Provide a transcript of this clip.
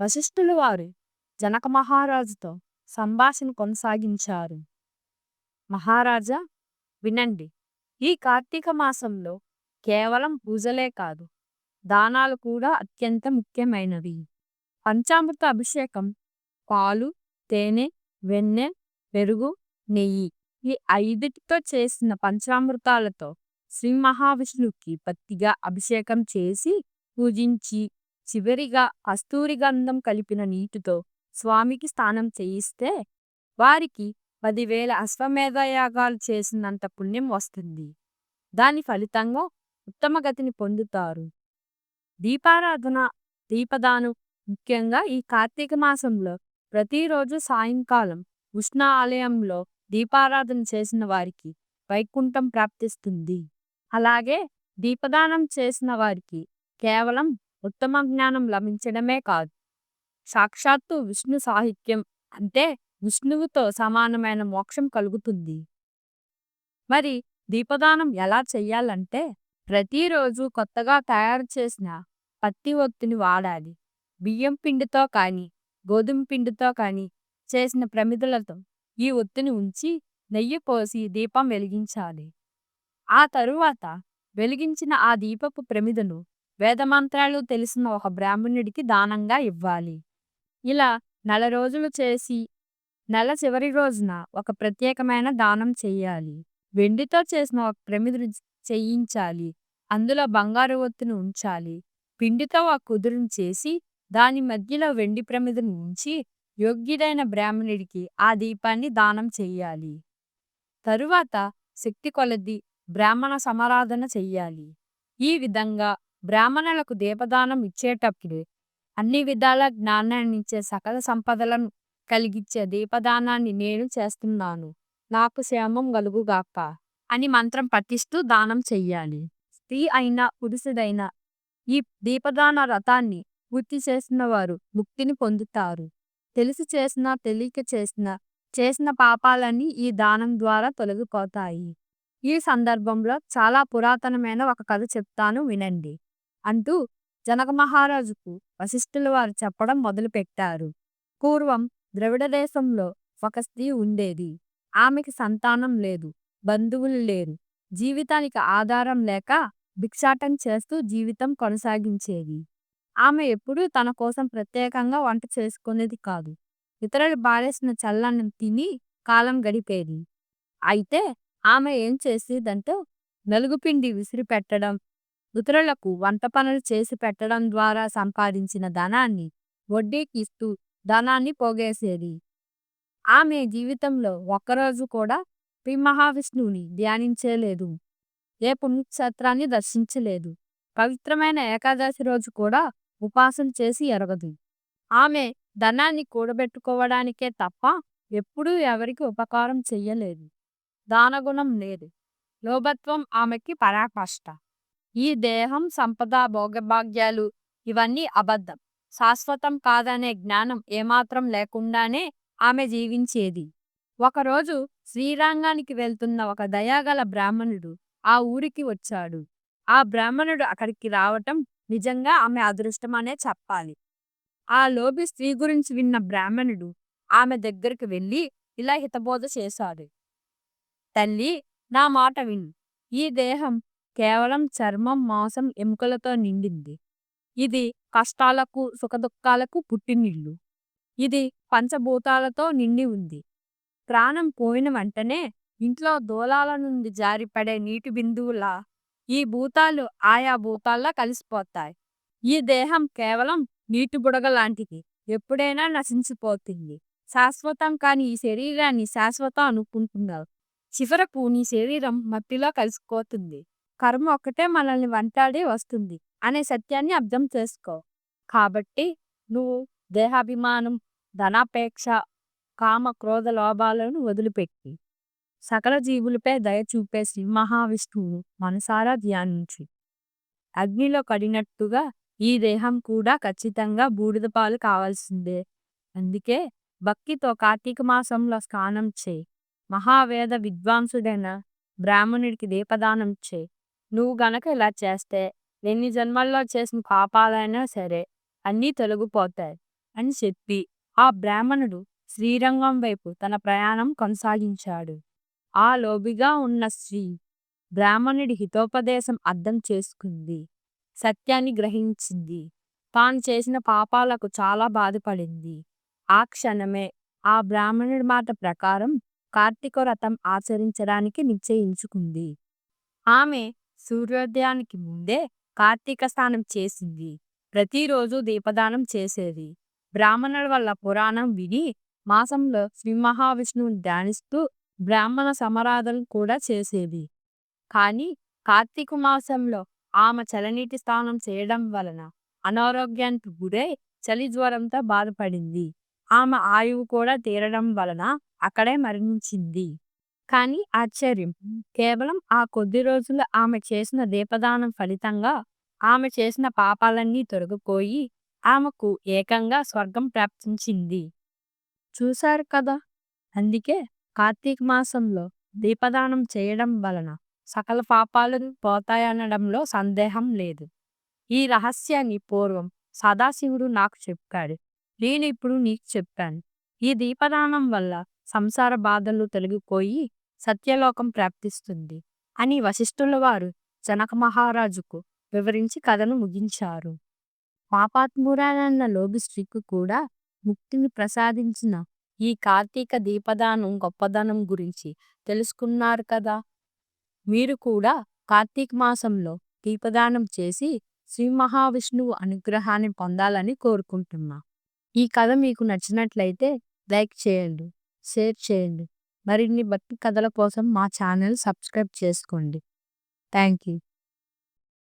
వశిష్ఠులు వారు జనక మహారాజుతో సంభాషణ కొనసాగించారు. మహారాజా వినండి. ఈ కార్తీక మాసంలో కేవలం పూజలే కాదు దానాలు కూడా అత్యంత ముఖ్యమైనవి. పంచామృత అభిషేకం పాలు తేనె వెన్నె పెరుగు నెయ్యి ఈ ఐదుటితో చేసిన పంచామృతాలతో శ్రీ మహావిష్ణువుకి పత్తిగా అభిషేకం చేసి పూజించి చివరిగా అస్తూరి గంధం కలిపిన నీటితో స్వామికి స్నానం చేయిస్తే వారికి పదివేల అశ్వమేధయాగాలు చేసినంత పుణ్యం వస్తుంది. దాని ఫలితంగా ఉత్తమ గతిని పొందుతారు. దీపారాధన దీపదానం ముఖ్యంగా ఈ కార్తీక మాసంలో ప్రతిరోజు సాయంకాలం ఉష్ణ ఆలయంలో దీపారాధన చేసిన వారికి వైకుంఠం ప్రాప్తిస్తుంది. అలాగే దీపదానం చేసిన వారికి కేవలం ఉత్తమ జ్ఞానం లభించడమే కాదు. సాక్షాత్తు విష్ణు సాహిత్యం అంటే విష్ణువుతో సమానమైన మోక్షం కలుగుతుంది. మరి దీపదానం ఎలా చెయ్యాలంటే ప్రతిరోజు కొత్తగా తయారు చేసిన పత్తి ఒత్తిని వాడాలి. బియ్యం పిండితో కానీ గోధుమ పిండితో కానీ చేసిన ప్రమిదలతో ఈ ఒత్తిని ఉంచి నెయ్యి పోసి దీపం వెలిగించాలి. ఆ తరువాత వెలిగించిన ఆ దీపపు ప్రమిదను వేదమంత్రాలు తెలిసిన ఒక బ్రాహ్మణుడికి దానంగా ఇవ్వాలి. ఇలా నెల రోజులు చేసి నెల చివరి రోజున ఒక ప్రత్యేకమైన దానం చెయ్యాలి వెండితో చేసిన ఒక ప్రమిదను చేయించాలి. అందులో బంగారు ఒత్తిని ఉంచాలి. పిండితో ఆ కుదురును చేసి దాని మధ్యలో వెండి ప్రమిదను ఉంచి యోగ్యుడైన బ్రాహ్మణుడికి ఆ దీపాన్ని దానం చెయ్యాలి తరువాత శక్తి కొలది బ్రాహ్మణ సమారాధన చెయ్యాలి ఈ విధంగా బ్రాహ్మణులకు దీపదానం ఇచ్చేటప్పుడు అన్ని విధాల జ్ఞానాన్ని ఇచ్చే సకల సంపదలను కలిగించే దీపదానాన్ని నేను చేస్తున్నాను. నాకు క్షేమం కలుగుగాక అని మంత్రం పఠిస్తూ దానం చెయ్యాలి. స్త్రీ అయినా పురుషుడైనా ఈ దీపదాన రథాన్ని పూర్తి చేసిన వారు ముక్తిని పొందుతారు. తెలిసి చేసినా తెలియక చేసిన చేసిన పాపాలన్నీ ఈ దానం ద్వారా తొలగిపోతాయి. ఈ సందర్భంలో చాలా పురాతనమైన ఒక కథ చెప్తాను వినండి. అంటూ జనక మహారాజుకు వశిష్ఠుల వారు చెప్పడం మొదలుపెట్టారు. పూర్వం ద్రవిడ దేశంలో ఒక స్త్రీ ఉండేది. ఆమెకి సంతానం లేదు. బంధువులు లేరు. జీవితానికి ఆధారం లేక భిక్షాటం చేస్తూ జీవితం కొనసాగించేది. ఆమె ఎప్పుడూ తన కోసం ప్రత్యేకంగా వంట చేసుకునేది కాదు. ఇతరులు బారేసిన చల్లాన్ని తిని కాలం గడిపేది. అయితే ఆమె ఏం చేసేదంటే నలుగుపిండి విసిరి పెట్టడం ఇతరులకు వంట పనులు చేసి పెట్టడం ద్వారా సంపాదించిన ధనాన్ని వడ్డీకి ఇస్తూ ధనాన్ని పోగేసేది. ఆమె జీవితంలో ఒక్కరోజు కూడా శ్రీ మహావిష్ణువుని ధ్యానించలేదు. ఏ పుణ్యక్షేత్రాన్ని దర్శించలేదు. పవిత్రమైన ఏకాదశి రోజు కూడా ఉపాసన చేసి ఎరగదు. ఆమె ధనాన్ని కూడబెట్టుకోవడానికే తప్ప ఎప్పుడూ ఎవరికి ఉపకారం చెయ్యలేదు. దానగుణం లేదు. లోభత్వం ఆమెకి పరాకాష్ట. ఈ దేహం సంపద భోగభాగ్యాలు ఇవన్నీ అబద్ధం. శాశ్వతం కాదనే జ్ఞానం ఏమాత్రం లేకుండానే ఆమె జీవించేది. ఒకరోజు శ్రీరంగానికి వెళ్తున్న ఒక దయాగల బ్రాహ్మణుడు ఆ ఊరికి వచ్చాడు. ఆ బ్రాహ్మణుడు అక్కడికి రావటం నిజంగా ఆమె అదృష్టమనే చెప్పాలి. ఆ లోబి స్త్రీ గురించి విన్న బ్రాహ్మణుడు ఆమె దగ్గరికి వెళ్ళి ఇలా హితబోధ చేశాడు. తల్లి నా మాట విను. ఈ దేహం కేవలం చర్మం మాంసం ఎముకలతో నిండింది. ఇది కష్టాలకు సుఖదుఖాలకు పుట్టినిల్లు. ఇది పంచభూతాలతో నిండి ఉంది. ప్రాణం పోయిన వెంటనే ఇంట్లో దూలాల నుండి జారిపడే నీటి బిందువులా ఈ భూతాలు ఆయా భూతాల్లో కలిసిపోతాయి. ఈ దేహం కేవలం నీటి బుడగ లాంటిది. ఎప్పుడైనా నశించిపోతుంది. శాశ్వతం కాని ఈ శరీరాన్ని శాశ్వతం అనుకుంటున్నారు. చివరకు నీ శరీరం మట్టిలో కలిసిపోతుంది. కర్మ ఒక్కటే మనల్ని వెంటాడి వస్తుంది అనే సత్యాన్ని అర్థం చేసుకో. కాబట్టి నువ్వు దేహాభిమానం ధనాపేక్ష కామ క్రోధ లోభాలను వదిలిపెట్టి సకల జీవులపై దయ చూపే శ్రీ మహావిష్ణువు మనసారా ధ్యానించు. అగ్నిలో కడినట్టుగా ఈ దేహం కూడా ఖచ్చితంగా బూడిద పాలు కావాల్సిందే. అందుకే భక్తితో కార్తీక మాసంలో స్నానం చేయి. మహావేద విద్వాంసుడైన బ్రాహ్మణుడికి దీపదానం చేయి. నువ్వు గనక ఇలా చేస్తే ఎన్ని జన్మల్లో చేసిన పాపాలైనా సరే అన్నీ తొలగిపోతాయి అని చెప్పి ఆ బ్రాహ్మణుడు శ్రీరంగం వైపు తన ప్రయాణం కొనసాగించాడు. ఆ లోబిగా ఉన్న స్త్రీ బ్రాహ్మణుడి హితోపదేశం అర్థం చేసుకుంది. సత్యాన్ని గ్రహించింది. తాను చేసిన పాపాలకు చాలా బాధపడింది. ఆ క్షణమే ఆ బ్రాహ్మణుడి మాట ప్రకారం కార్తీక వ్రతం ఆచరించడానికి నిశ్చయించుకుంది. ఆమె సూర్యోదయానికి ముందే కార్తీక స్నానం చేసింది. ప్రతిరోజు దీపదానం చేసేది. బ్రాహ్మణుల వల్ల పురాణం విని మాసంలో శ్రీ మహావిష్ణువుని ధ్యానిస్తూ బ్రాహ్మణ సమరాధన కూడా చేసేది. కానీ కార్తీక మాసంలో ఆమె చలనీటి స్నానం చేయడం వలన అనారోగ్యానికి గురై చలి జ్వరంతో బాధపడింది. ఆమె ఆయువు కూడా తీరడం వలన అక్కడే మరణించింది. కానీ ఆశ్చర్యం. కేవలం ఆ కొద్ది రోజులు ఆమె చేసిన దీపదానం ఫలితంగా ఆమె చేసిన పాపాలన్నీ తొలగిపోయి ఆమెకు ఏకంగా స్వర్గం ప్రాప్తించింది. చూశారు కదా! అందుకే కార్తీక మాసంలో దీపదానం చేయడం వలన సకల పాపాలు పోతాయనడంలో సందేహం లేదు. ఈ రహస్యాన్ని పూర్వం సదాశివుడు నాకు చెప్పాడు. నేను ఇప్పుడు నీకు చెప్పాను. ఈ దీపదానం వల్ల సంసార బాధలు తొలగిపోయి సత్యలోకం ప్రాప్తిస్తుంది అని వశిష్ఠుల వారు జనక మహారాజుకు వివరించి కథను ముగించారు. పాపాత్మురాలన్న లోబి స్త్రీకు కూడా ముక్తిని ప్రసాదించిన ఈ కార్తీక దీపదానం గొప్పదనం గురించి తెలుసుకున్నారు కదా? మీరు కూడా కార్తీక మాసంలో దీపదానం చేసి శ్రీ మహావిష్ణువు అనుగ్రహాన్ని పొందాలని కోరుకుంటున్నా. ఈ కథ మీకు నచ్చినట్లయితే లైక్ చేయండి. షేర్ చేయండి. మరిన్ని భక్తి కథల కోసం మా ఛానల్ సబ్స్క్రైబ్ చేసుకోండి. Thank you